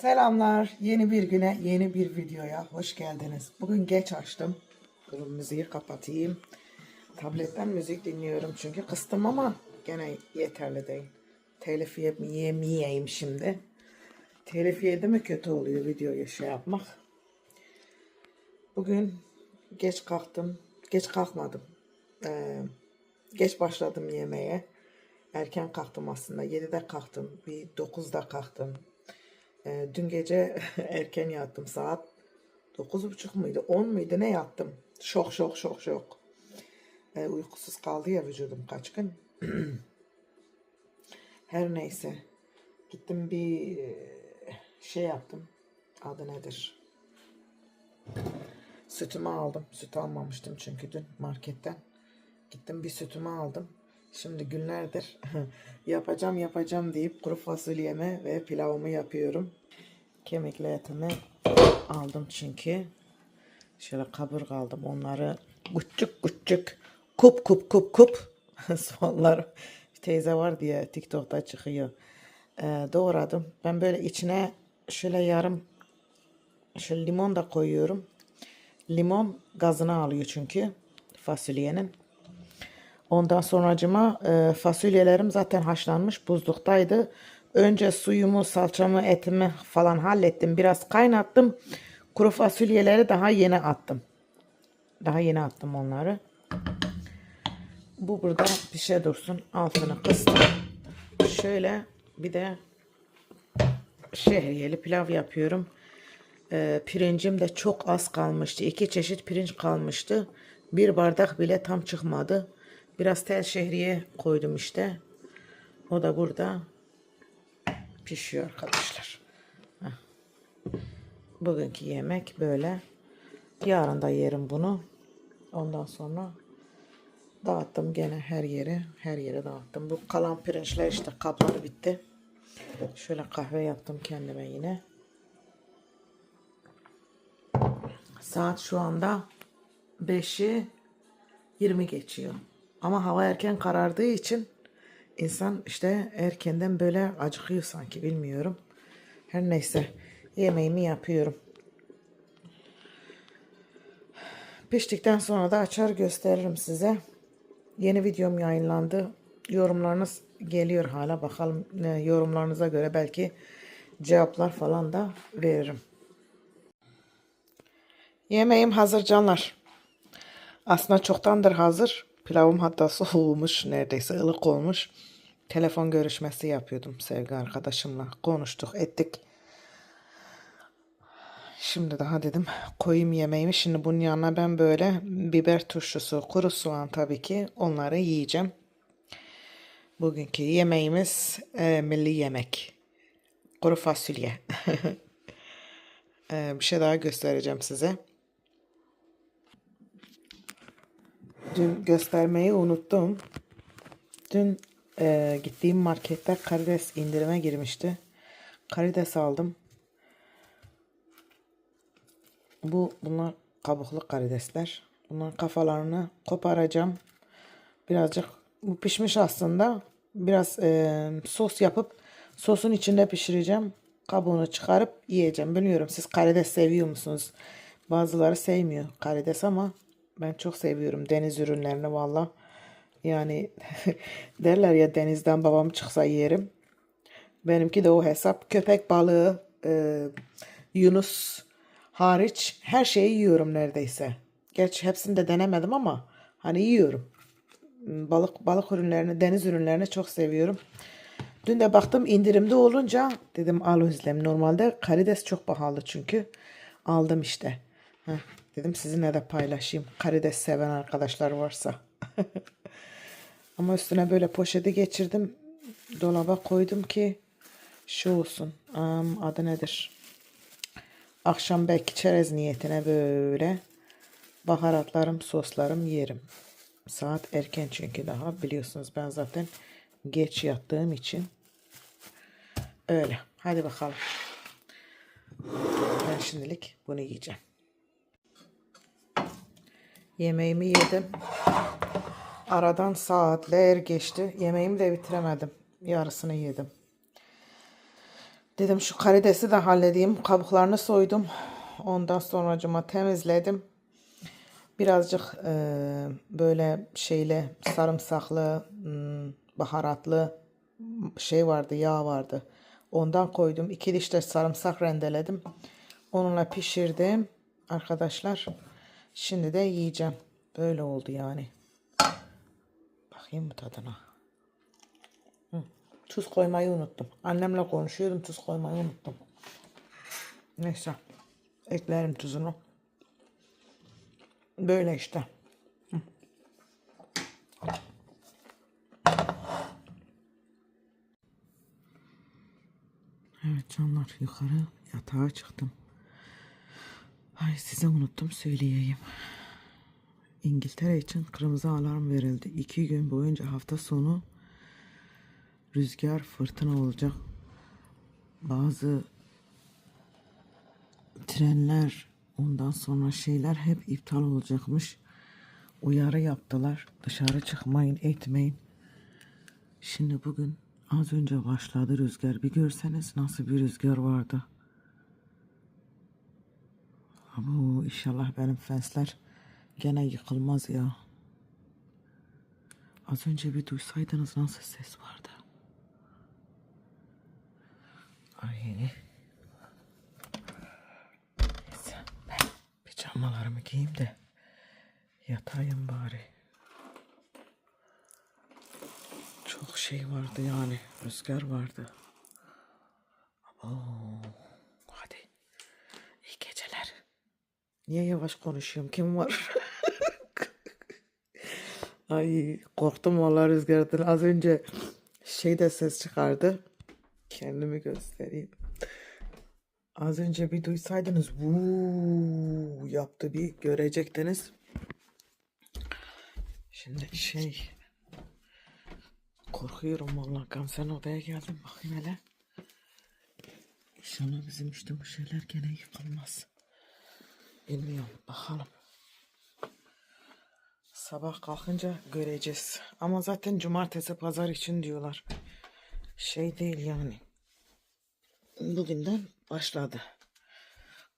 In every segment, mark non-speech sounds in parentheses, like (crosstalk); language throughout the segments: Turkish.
Selamlar. Yeni bir güne, yeni bir videoya hoş geldiniz. Bugün geç açtım. Durun müziği kapatayım. Tabletten müzik dinliyorum çünkü kıstım ama gene yeterli değil. Telif yem- yemeyeyim şimdi. Telif yedi mi kötü oluyor videoyu şey yapmak. Bugün geç kalktım. Geç kalkmadım. Ee, geç başladım yemeğe. Erken kalktım aslında. 7'de kalktım. Bir 9'da kalktım. Ee, dün gece (laughs) erken yattım. Saat 9.30 muydu? 10 muydu? Ne yattım? Şok şok şok şok. Ee, uykusuz kaldı ya vücudum kaç gün. (clears throat) Her neyse. Gittim bir e, şey yaptım. Adı nedir? Sütümü aldım. Süt almamıştım çünkü dün marketten. Gittim bir sütümü aldım. Şimdi günlerdir (laughs) yapacağım yapacağım deyip kuru fasulyemi ve pilavımı yapıyorum. Kemikli etimi aldım çünkü. Şöyle kaburga aldım. Onları küçük küçük kup kup kup kup (laughs) soğanlar bir teyze var diye TikTok'ta çıkıyor. Ee, doğradım. Ben böyle içine şöyle yarım şöyle limon da koyuyorum. Limon gazını alıyor çünkü fasulyenin. Ondan sonracıma e, fasulyelerim zaten haşlanmış buzluktaydı. Önce suyumu, salçamı, etimi falan hallettim. Biraz kaynattım. Kuru fasulyeleri daha yeni attım. Daha yeni attım onları. Bu burada pişe dursun. Altını kıstım. Şöyle bir de şehriyeli pilav yapıyorum. Ee, pirincim de çok az kalmıştı. İki çeşit pirinç kalmıştı. Bir bardak bile tam çıkmadı. Biraz tel şehriye koydum işte. O da burada pişiyor arkadaşlar. Bugünkü yemek böyle. Yarın da yerim bunu. Ondan sonra dağıttım gene her yere. Her yere dağıttım. Bu kalan pirinçler işte kapları bitti. Şöyle kahve yaptım kendime yine. Saat şu anda 5'i 20 geçiyor. Ama hava erken karardığı için insan işte erkenden böyle acıkıyor sanki bilmiyorum. Her neyse yemeğimi yapıyorum. Piştikten sonra da açar gösteririm size. Yeni videom yayınlandı. Yorumlarınız geliyor hala. Bakalım e, yorumlarınıza göre belki cevaplar falan da veririm. Yemeğim hazır canlar. Aslında çoktandır hazır. Pilavım hatta soğumuş neredeyse ılık olmuş. Telefon görüşmesi yapıyordum sevgi arkadaşımla. Konuştuk ettik. Şimdi daha dedim koyayım yemeğimi. Şimdi bunun yanına ben böyle biber turşusu, kuru soğan tabii ki onları yiyeceğim. Bugünkü yemeğimiz e, milli yemek. Kuru fasulye. (laughs) E, bir şey daha göstereceğim size. Dün göstermeyi unuttum. Dün e, gittiğim markette karides indirime girmişti. Karides aldım. Bu bunlar kabuklu karidesler. Bunların kafalarını koparacağım. Birazcık bu pişmiş aslında. Biraz e, sos yapıp sosun içinde pişireceğim. Kabuğunu çıkarıp yiyeceğim. Bilmiyorum siz karides seviyor musunuz? Bazıları sevmiyor karides ama ben çok seviyorum deniz ürünlerini valla. Yani (laughs) derler ya denizden babam çıksa yerim. Benimki de o hesap. Köpek balığı, e, yunus hariç her şeyi yiyorum neredeyse. Gerçi hepsini de denemedim ama hani yiyorum. Balık balık ürünlerini, deniz ürünlerini çok seviyorum. Dün de baktım indirimde olunca dedim al Özlem. Normalde karides çok pahalı çünkü. Aldım işte. Heh, dedim sizinle de paylaşayım. Karides seven arkadaşlar varsa. (laughs) Ama üstüne böyle poşeti geçirdim. Dolaba koydum ki şu olsun. Am, adı nedir? Akşam belki çerez niyetine böyle baharatlarım, soslarım yerim. Saat erken çünkü daha biliyorsunuz ben zaten geç yattığım için öyle. Hadi bakalım. Ben şimdilik bunu yiyeceğim. Yemeğimi yedim. Aradan saatler geçti. Yemeğimi de bitiremedim. Yarısını yedim. Dedim şu karidesi de halledeyim. Kabuklarını soydum. Ondan sonra temizledim. Birazcık eee, böyle şeyle sarımsaklı, hmm, baharatlı şey vardı, yağ vardı. Ondan koydum. İki diş de sarımsak rendeledim. Onunla pişirdim arkadaşlar. Şimdi de yiyeceğim. Böyle oldu yani. Bakayım bu tadına. Hı, Tuz koymayı unuttum. Annemle konuşuyordum. Tuz koymayı unuttum. Neyse. Eklerim tuzunu. Böyle işte. Hı. Evet canlar yukarı yatağa çıktım. Ay size unuttum söyleyeyim. İngiltere için kırmızı alarm verildi. İki gün boyunca hafta sonu rüzgar fırtına olacak. Bazı trenler ondan sonra şeyler hep iptal olacakmış. Uyarı yaptılar. Dışarı çıkmayın etmeyin. Şimdi bugün az önce başladı rüzgar. Bir görseniz nasıl bir rüzgar vardı. Bu inşallah benim fensler gene yıkılmaz ya. Az önce bir duysaydınız nasıl ses vardı. Ay. Neyse ben pijamalarımı giyeyim de yatayım bari. Çok şey vardı yani rüzgar vardı. Oo, hadi iyi geceler. Niye yavaş konuşuyorum? Kim var? (laughs) Ay korktum vallahi rüzgardan. Az önce şey de ses çıkardı. Kendimi göstereyim. Az önce bir duysaydınız vuu yaptı bir görecektiniz. Şimdi şey korkuyorum vallahi Gamze'nin odaya geldim bakayım hele. İnşallah bizim işte bu şeyler gene yıkılmaz. Bilmiyorum bakalım. Sabah kalkınca göreceğiz. Ama zaten cumartesi pazar için diyorlar. Şey değil yani. Bugünden başladı.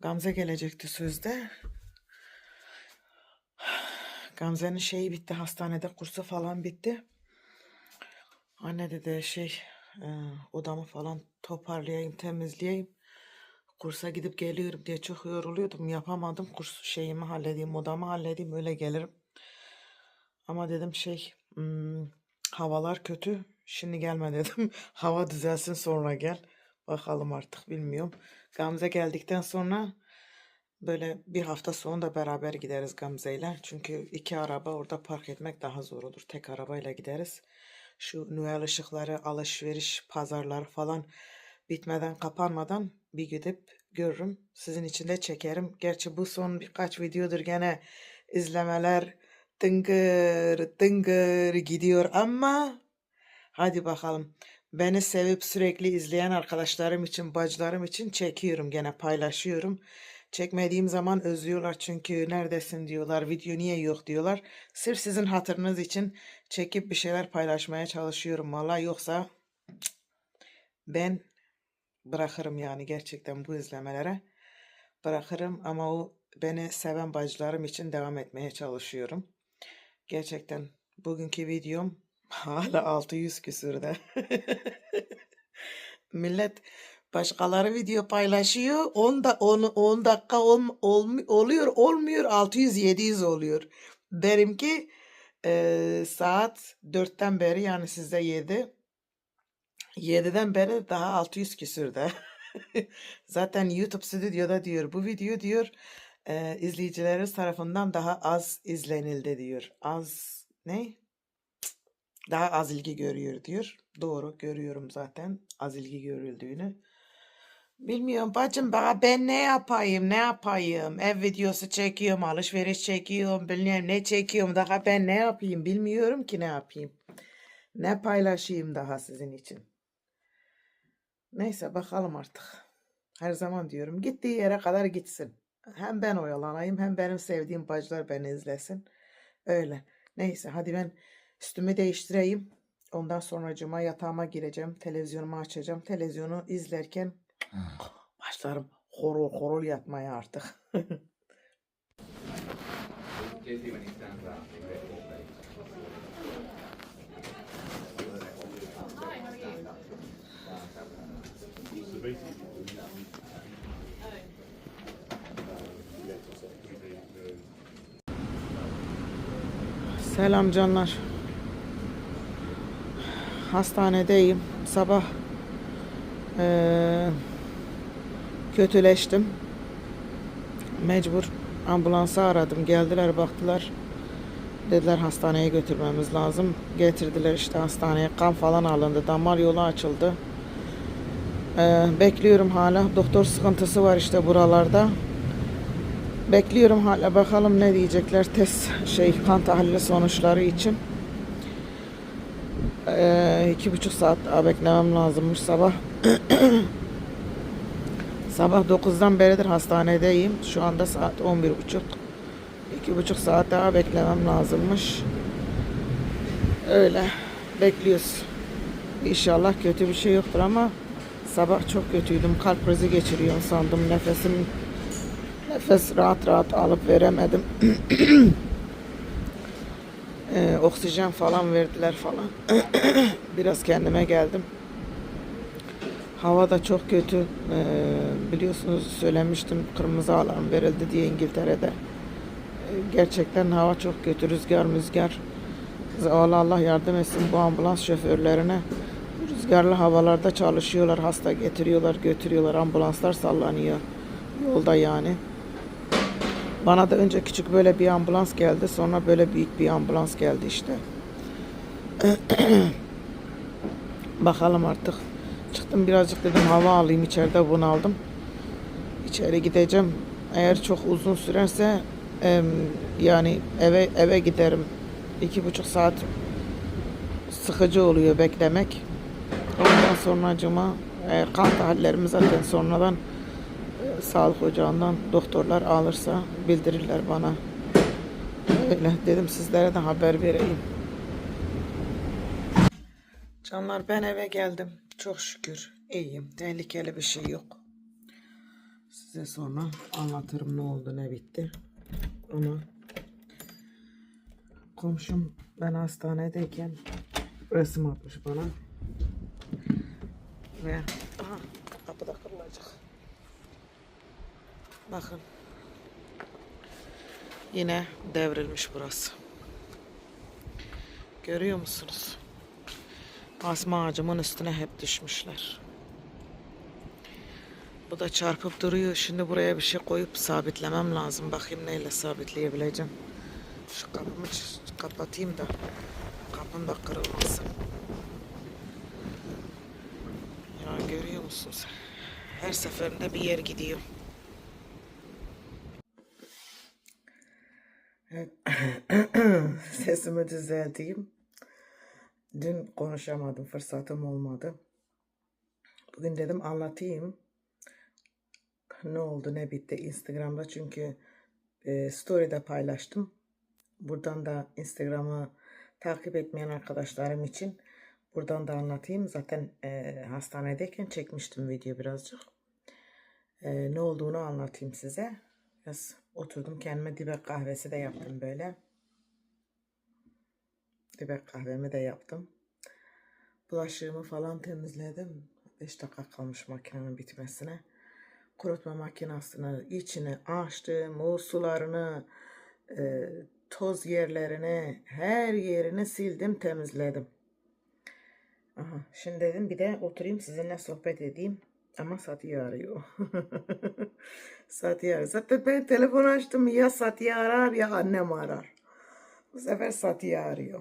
Gamze gelecekti sözde. Gamze'nin şeyi bitti. Hastanede kursu falan bitti. Anne dedi şey e, odamı falan toparlayayım, temizleyeyim. Kursa gidip geliyorum diye çok yoruluyordum. Yapamadım. Kurs şeyimi halledeyim, odamı halledeyim öyle gelirim. Ama dedim şey hmm, havalar kötü. Şimdi gelme (laughs) dedim. Hava düzelsin sonra gel. Bakalım artık bilmiyorum. Gamze geldikten sonra böyle bir hafta sonra da beraber gideriz Gamze'yle. Çünkü iki araba orada park etmek daha zor olur. Tek arabayla gideriz. Şu Noel ışıkları, alışveriş, pazarlar falan bitmeden, kapanmadan bir gidip görürüm. Sizin için de çekerim. Gerçi bu son birkaç videodur gene izlemeler tıngır tıngır gidiyor ama hadi bakalım. Beni sevip sürekli izleyen arkadaşlarım için, bacılarım için çekiyorum gene paylaşıyorum. Çekmediğim zaman özlüyorlar çünkü neredesin diyorlar, video niye yok diyorlar. Sırf sizin hatırınız için çekip bir şeyler paylaşmaya çalışıyorum valla yoksa ben bırakırım yani gerçekten bu izlemelere bırakırım ama o beni seven bacılarım için devam etmeye çalışıyorum. Gerçekten bugünkü videom (laughs) hala 600 küsürde. (laughs) Millet başkaları video paylaşıyor. 10 da 10, 10 dakika ol, ol- oluyor, olmuyor 600 700 oluyor. Benimki eee, saat 4'ten beri yani sizde 7. 7'den beri daha 600 küsürde. (laughs) Zaten YouTube stüdyoda diyor bu video diyor e, izleyicileriniz tarafından daha az izlenildi diyor. Az ne? Daha az ilgi görüyor diyor. Doğru görüyorum zaten az ilgi görüldüğünü. Bilmiyorum bacım bana ben ne yapayım ne yapayım ev videosu çekiyorum alışveriş çekiyorum bilmem ne çekiyorum daha ben ne yapayım bilmiyorum ki ne yapayım. Ne paylaşayım daha sizin için. Neyse bakalım artık. Her zaman diyorum gittiği yere kadar gitsin. Hem ben oyalanayım hem benim sevdiğim bacılar beni izlesin. Öyle. Neyse hadi ben üstümü değiştireyim. Ondan sonra cuma yatağıma gireceğim. Televizyonumu açacağım. Televizyonu izlerken Başlarım horul horul yatmaya artık. (laughs) (laughs) Selam canlar. Hastanedeyim. Sabah eee, kötüleştim. Mecbur ambulansı aradım. Geldiler baktılar. Dediler hastaneye götürmemiz lazım. Getirdiler işte hastaneye. Kan falan alındı. Damar yolu açıldı. Eee, bekliyorum hala. Doktor sıkıntısı var işte buralarda. Bekliyorum hala bakalım ne diyecekler test şey kan tahlili sonuçları için. Ee, iki buçuk saat daha beklemem lazımmış sabah. (clears throat) sabah 9'dan beridir hastanedeyim. Şu anda saat 11 buçuk. İki buçuk saat daha beklemem lazımmış. Öyle bekliyoruz. İnşallah kötü bir şey yoktur ama sabah çok kötüydüm. Kalp krizi geçiriyorum sandım. Nefesim Nefes rahat rahat alıp veremedim. (clears throat) Ee, oksijen falan verdiler falan. (clears throat) Biraz kendime geldim. Hava da çok kötü. Ee, biliyorsunuz söylemiştim kırmızı alarm verildi diye İngiltere'de. Ee, gerçekten hava çok kötü. Rüzgar müzgar. Allah Allah yardım etsin bu ambulans şoförlerine. Rüzgarlı havalarda çalışıyorlar. Hasta getiriyorlar, götürüyorlar. Ambulanslar sallanıyor. Yolda yani. Bana da önce küçük böyle bir ambulans geldi. Sonra böyle büyük bir ambulans geldi işte. (clears throat) Bakalım artık. Çıktım birazcık dedim hava alayım. içeride bunaldım. İçeri gideceğim. Eğer çok uzun sürerse yani eve eve giderim. İki buçuk saat sıkıcı oluyor beklemek. Ondan sonra acıma e, kan tahlillerimi zaten sonradan e, sağlık ocağından doktorlar alırsa bildirirler bana. Öyle dedim sizlere de haber vereyim. Canlar ben eve geldim. Çok şükür iyiyim. Tehlikeli bir şey yok. Size sonra anlatırım ne oldu ne bitti. Ama komşum ben hastanedeyken resim atmış bana. Ve aha kırılacak. Bakın. Yine devrilmiş burası. Görüyor musunuz? Asma ağacımın üstüne hep düşmüşler. Bu da çarpıp duruyor. Şimdi buraya bir şey koyup sabitlemem lazım. Bakayım neyle sabitleyebileceğim. Şu kapımı kapatayım da kapım da kırılmasın. Görüyor musunuz? Her seferinde bir yer gidiyor. (coughs) Sesimi düzelteyim. Dün konuşamadım, fırsatım olmadı. Bugün dedim anlatayım. Ne oldu, ne bitti Instagram'da çünkü e, story'de paylaştım. Buradan da Instagram'ı takip etmeyen arkadaşlarım için buradan da anlatayım. Zaten e, hastanedeyken çekmiştim video birazcık. E, ne olduğunu anlatayım size. Biraz oturdum kendime dibek kahvesi de yaptım böyle. Dibek kahvemi de yaptım. Bulaşığımı falan temizledim. 5 dakika kalmış makinenin bitmesine. Kurutma makinesini içine açtım. O sularını, e, toz yerlerini, her yerini sildim, temizledim. Aha, şimdi dedim bir de oturayım sizinle sohbet edeyim. Ama Satiye arıyor. (laughs) Satiye arıyor. Zaten ben telefon açtım ya Satiye arar ya annem arar. Bu sefer Satiye arıyor.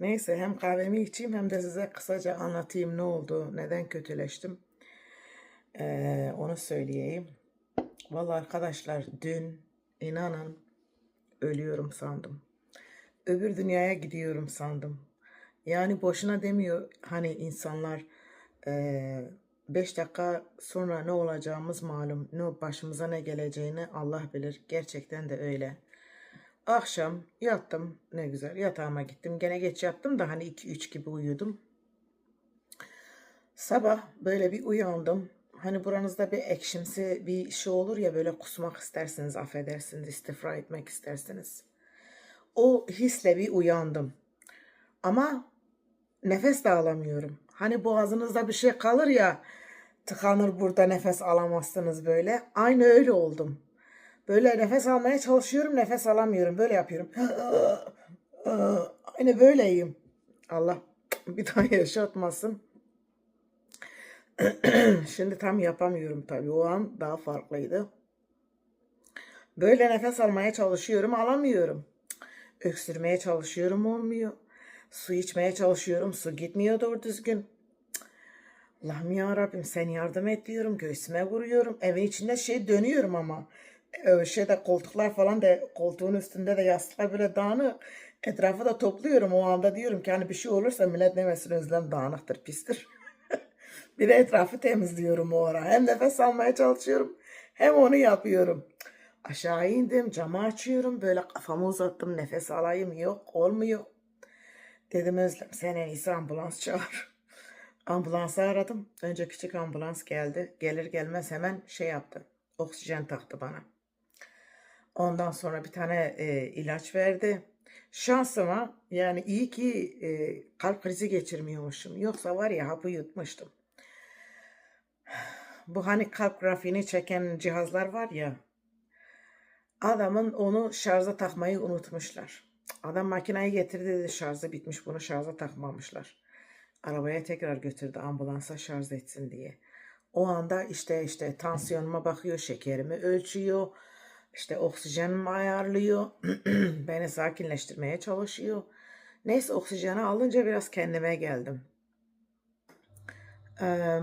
Neyse hem kahvemi içeyim hem de size kısaca anlatayım ne oldu, neden kötüleştim. Ee, onu söyleyeyim. Vallahi arkadaşlar dün inanın ölüyorum sandım. Öbür dünyaya gidiyorum sandım. Yani boşuna demiyor hani insanlar 5 dakika sonra ne olacağımız malum. Ne başımıza ne geleceğini Allah bilir. Gerçekten de öyle. Akşam yattım. Ne güzel yatağıma gittim. Gene geç yattım da hani 2-3 gibi uyudum. Sabah böyle bir uyandım. hani buranızda bir ekşimsi bir şey olur ya böyle kusmak istersiniz, affedersiniz, istifra etmek istersiniz. O hisle bir uyandım. Ama nefes de alamıyorum. Hani boğazınızda bir şey kalır ya tıkanır burada nefes alamazsınız böyle. Aynı öyle oldum. Böyle nefes almaya çalışıyorum nefes alamıyorum. Böyle yapıyorum. Aynı böyleyim. Allah bir daha yaşatmasın. (clears throat) Şimdi tam yapamıyorum tabii. O an daha farklıydı. Böyle nefes almaya çalışıyorum, alamıyorum. Öksürmeye çalışıyorum, olmuyor. Su içmeye çalışıyorum, su gitmiyor doğru düzgün. Allah'ım ya Rabbim sen yardım et diyorum. Göğsüme vuruyorum. Evin içinde şey dönüyorum ama. Ee, şeyde koltuklar falan da koltuğun üstünde de yastıklar böyle dağınık. Etrafı da topluyorum. O anda diyorum ki hani bir şey olursa millet demesin Özlem dağınıktır, pistir. (laughs) bir de etrafı temizliyorum o ara. Hem nefes almaya çalışıyorum hem onu yapıyorum. Aşağı indim, camı açıyorum. Böyle kafamı uzattım, nefes alayım. Yok, olmuyor. Dedim Özlem sen en iyisi ambulans çağır. (laughs) Ambulansı aradım. Önce küçük ambulans geldi. Gelir gelmez hemen şey yaptı. Oksijen taktı bana. Ondan sonra bir tane e, ilaç verdi. Şansıma yani iyi ki e, kalp krizi geçirmiyormuşum. Yoksa var ya hapı yutmuştum. (sighs) Bu hani kalp grafiğini çeken cihazlar var ya. Adamın onu şarja takmayı unutmuşlar. Adam makinayı getirdi dedi şarjı bitmiş bunu şarja takmamışlar. Arabaya tekrar götürdü ambulansa şarj etsin diye. O anda işte işte tansiyonuma bakıyor, şekerimi ölçüyor, işte oksijenimi ayarlıyor, (clears throat) beni sakinleştirmeye çalışıyor. Neyse oksijeni alınca biraz kendime geldim. Eee,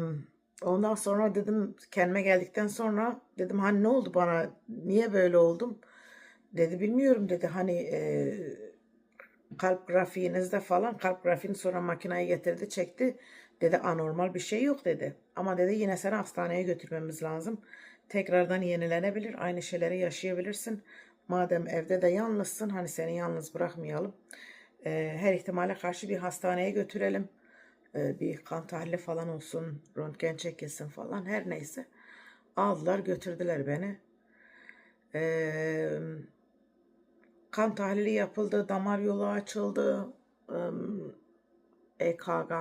ondan sonra dedim kendime geldikten sonra dedim hani ne oldu bana niye böyle oldum? Dedi bilmiyorum dedi hani eee, kalp grafiğinizde falan kalp grafiğini sonra makinayı getirdi çekti. Dedi anormal bir şey yok dedi. Ama dedi yine seni hastaneye götürmemiz lazım. Tekrardan yenilenebilir. Aynı şeyleri yaşayabilirsin. Madem evde de yalnızsın hani seni yalnız bırakmayalım. Eee, her ihtimale karşı bir hastaneye götürelim. Eee, bir kan tahlili falan olsun. Röntgen çekilsin falan her neyse. Aldılar götürdüler beni. Eee kan tahlili yapıldı, damar yolu açıldı, EKG,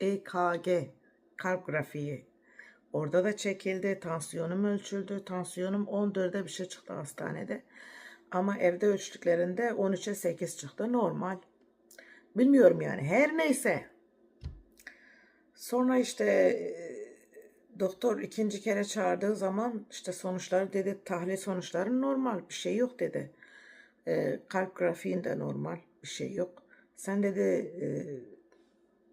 EKG, kalp grafiği. Orada da çekildi, tansiyonum ölçüldü. Tansiyonum 14'e bir şey çıktı hastanede. Ama evde ölçtüklerinde 13'e 8 çıktı. Normal. Bilmiyorum yani. Her neyse. Sonra işte e, doktor ikinci kere çağırdığı zaman işte sonuçları dedi tahlil sonuçları normal bir şey yok dedi. E, kalp grafiğin de normal bir şey yok. Sen dedi e,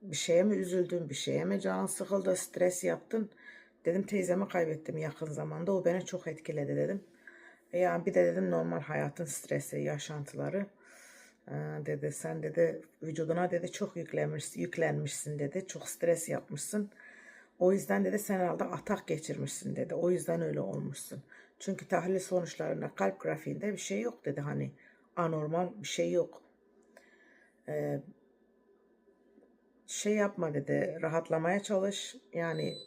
bir şeye mi üzüldün, bir şeye mi canın sıkıldı, stres yaptın? Dedim teyzemi kaybettim yakın zamanda. O beni çok etkiledi dedim. E, Yani bir de dedim normal hayatın stresi, yaşantıları. Ee, dedi sen dedi vücuduna dedi çok yüklenmiş, yüklenmişsin dedi. Çok stres yapmışsın. O yüzden dedi sen herhalde atak geçirmişsin dedi. O yüzden öyle olmuşsun. Çünkü tahlil sonuçlarında kalp grafiğinde bir şey yok dedi hani anormal bir şey yok. Ee, şey yapma dedi rahatlamaya çalış yani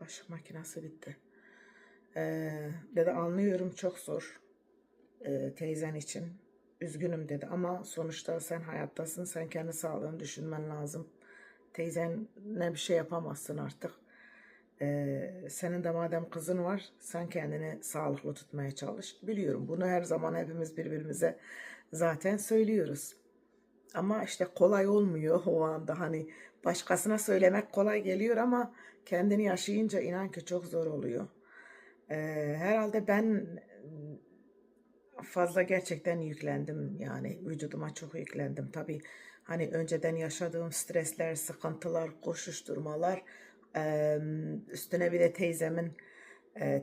bulaşık makinesi bitti. Ee, dedi anlıyorum çok zor e, teyzen için. Üzgünüm dedi ama sonuçta sen hayattasın. Sen kendi sağlığını düşünmen lazım. Teyzenle bir şey yapamazsın artık. Ee, senin de madem kızın var sen kendini sağlıklı tutmaya çalış. Biliyorum bunu her zaman hepimiz birbirimize zaten söylüyoruz. Ama işte kolay olmuyor (laughs) o anda hani başkasına söylemek kolay geliyor ama kendini yaşayınca inan ki çok zor oluyor. Ee, herhalde ben fazla gerçekten yüklendim yani vücuduma çok yüklendim. Tabii hani önceden yaşadığım stresler, sıkıntılar, koşuşturmalar üstüne bir de teyzemin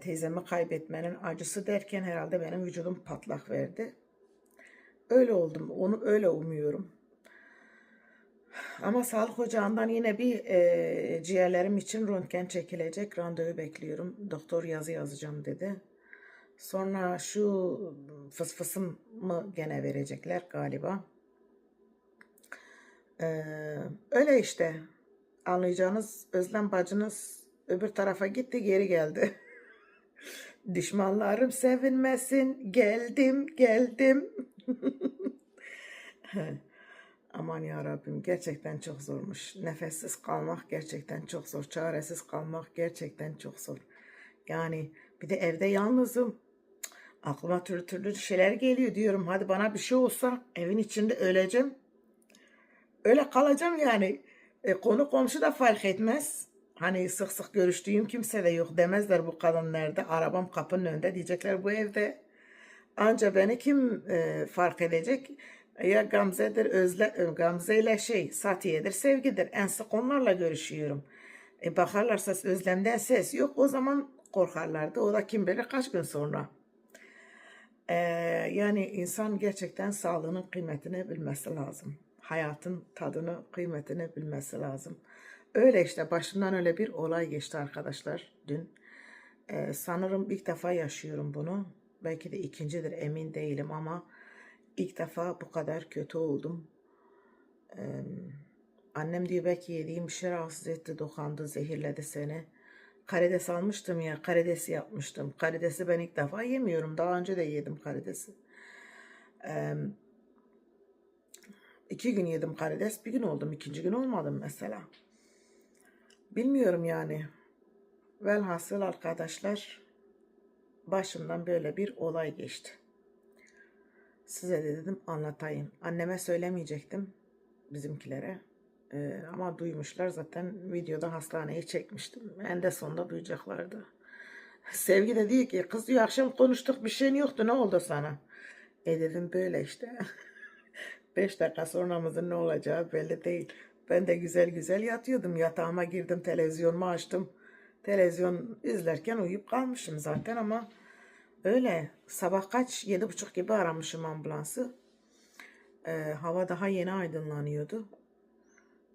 teyzemi kaybetmenin acısı derken herhalde benim vücudum patlak verdi. Öyle oldum. Onu öyle umuyorum. Ama sağlık ocağından yine bir eee, ciğerlerim için röntgen çekilecek. Randevu bekliyorum. Doktor yazı yazacağım dedi. Sonra şu fısfısımı gene verecekler galiba. Ee, öyle işte. Anlayacağınız Özlem bacınız Öbür tarafa gitti geri geldi. (laughs) Düşmanlarım sevinmesin. Geldim geldim. (laughs) Aman ya Rabbim gerçekten çok zormuş. Nefessiz kalmak gerçekten çok zor. Çaresiz kalmak gerçekten çok zor. Yani bir de evde yalnızım. Aklıma türlü türlü şeyler geliyor diyorum. Hadi bana bir şey olsa evin içinde öleceğim. Öyle kalacağım yani. E, konu komşu da fark etmez. Hani sık sık görüştüğüm kimse de yok demezler bu kadın nerede. Arabam kapının önünde diyecekler bu evde. Anca beni kim e, fark edecek? Ya Gamze'dir, Özle, e, Gamze ile şey, Satiye'dir, Sevgi'dir. En sık onlarla görüşüyorum. E, bakarlarsa Özlem'den ses yok. O zaman korkarlardı. O da kim bilir kaç gün sonra. E, yani insan gerçekten sağlığının kıymetini bilmesi lazım. Hayatın tadını, kıymetini bilmesi lazım. Öyle işte başımdan öyle bir olay geçti arkadaşlar dün. Ee, sanırım ilk defa yaşıyorum bunu. Belki de ikincidir emin değilim ama ilk defa bu kadar kötü oldum. Ee, annem diyor belki yediğim bir şey rahatsız etti, dokandı, zehirledi seni. Karides almıştım ya, karidesi yapmıştım. Karidesi ben ilk defa yemiyorum. Daha önce de yedim karidesi. Ee, iki gün yedim karides, bir gün oldum. ikinci gün olmadım mesela. Bilmiyorum yani. Velhasıl arkadaşlar başımdan böyle bir olay geçti. Size de dedim anlatayım. Anneme söylemeyecektim bizimkilere. Ee, ama duymuşlar zaten videoda hastaneye çekmiştim. En de sonunda duyacaklardı. (laughs) Sevgi de diyor ki kız diyor akşam konuştuk bir şeyin yoktu ne oldu sana? E dedim böyle işte. (laughs) Beş dakika sonramızın ne olacağı belli değil. Ben de güzel güzel yatıyordum. Yatağıma girdim, televizyonumu açtım. Televizyon izlerken uyuyup kalmışım zaten ama öyle sabah kaç yedi buçuk gibi aramışım ambulansı. Ee, hava daha yeni aydınlanıyordu.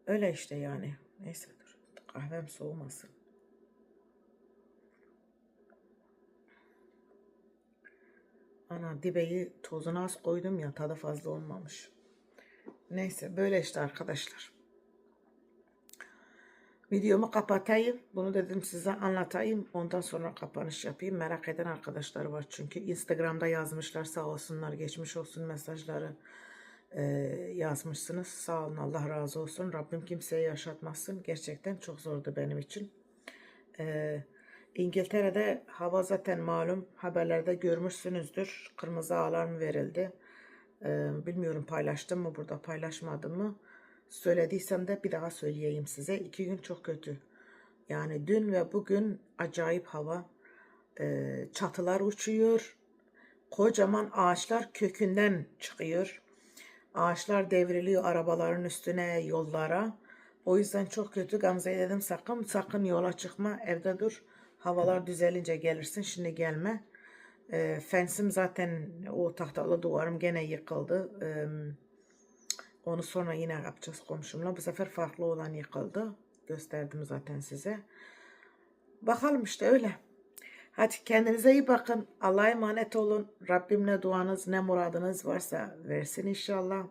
Öyle işte yani. Neyse dur. Kahvem soğumasın. Ana dibeyi tozunu az koydum ya tadı fazla olmamış. Neyse böyle işte arkadaşlar. Videomu kapatayım. Bunu dedim size anlatayım. Ondan sonra kapanış yapayım. Merak eden arkadaşlar var çünkü. Instagram'da yazmışlar sağ olsunlar. Geçmiş olsun mesajları e, yazmışsınız. Sağ olun Allah razı olsun. Rabbim kimseye yaşatmasın. Gerçekten çok zordu benim için. E, İngiltere'de hava zaten malum. Haberlerde görmüşsünüzdür. Kırmızı alarm verildi. Bilmiyorum paylaştım mı burada paylaşmadım mı? Söylediysem de bir daha söyleyeyim size. İki gün çok kötü. Yani dün ve bugün acayip hava. Çatılar uçuyor. Kocaman ağaçlar kökünden çıkıyor. Ağaçlar devriliyor arabaların üstüne, yollara. O yüzden çok kötü. Gamze'ye dedim sakın sakın yola çıkma. Evde dur. Havalar düzelince gelirsin. Şimdi gelme. Ee, fensim zaten o tahtalı duvarım gene yıkıldı. Ee, onu sonra yine yapacağız komşumla. Bu sefer farklı olan yıkıldı. Gösterdim zaten size. Bakalım işte öyle. Hadi kendinize iyi bakın. Allah'a emanet olun. Rabbim ne duanız ne muradınız varsa versin inşallah.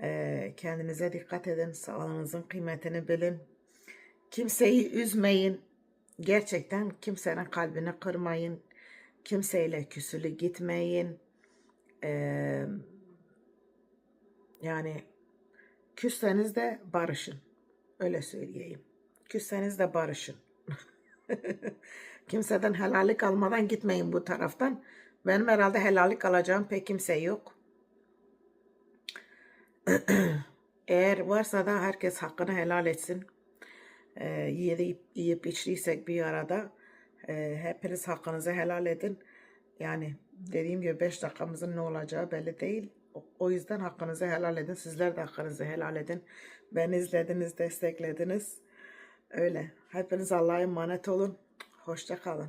Ee, kendinize dikkat edin. Sağlığınızın kıymetini bilin. Kimseyi üzmeyin. Gerçekten kimsenin kalbini kırmayın. Kimseyle küsülü gitmeyin. Eee yani küsseniz de barışın. Öyle söyleyeyim. Küsseniz de barışın. (laughs) Kimseden helallik almadan gitmeyin bu taraftan. Benim herhalde helallik alacağım pek kimse yok. (clears throat) Eğer varsa da herkes hakkını helal etsin. Ee, yiyip, yiyip içtiysek bir arada e, hepiniz hakkınızı helal edin. Yani dediğim gibi 5 dakikamızın ne olacağı belli değil. O- yüzden hakkınızı helal edin. Sizler de hakkınızı helal edin. Beni izlediniz, desteklediniz. Öyle. Hepiniz Allah'a emanet olun. Hoşça kalın.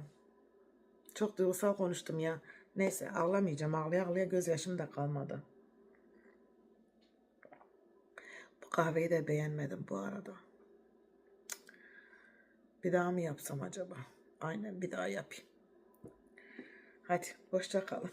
Çok duygusal konuştum ya. Neyse ağlamayacağım. Ağlaya ağlaya gözyaşım da kalmadı. Bu kahveyi de beğenmedim bu arada. Bir daha mı yapsam acaba? Aynen bir daha yapayım. Hadi hoşça kalın.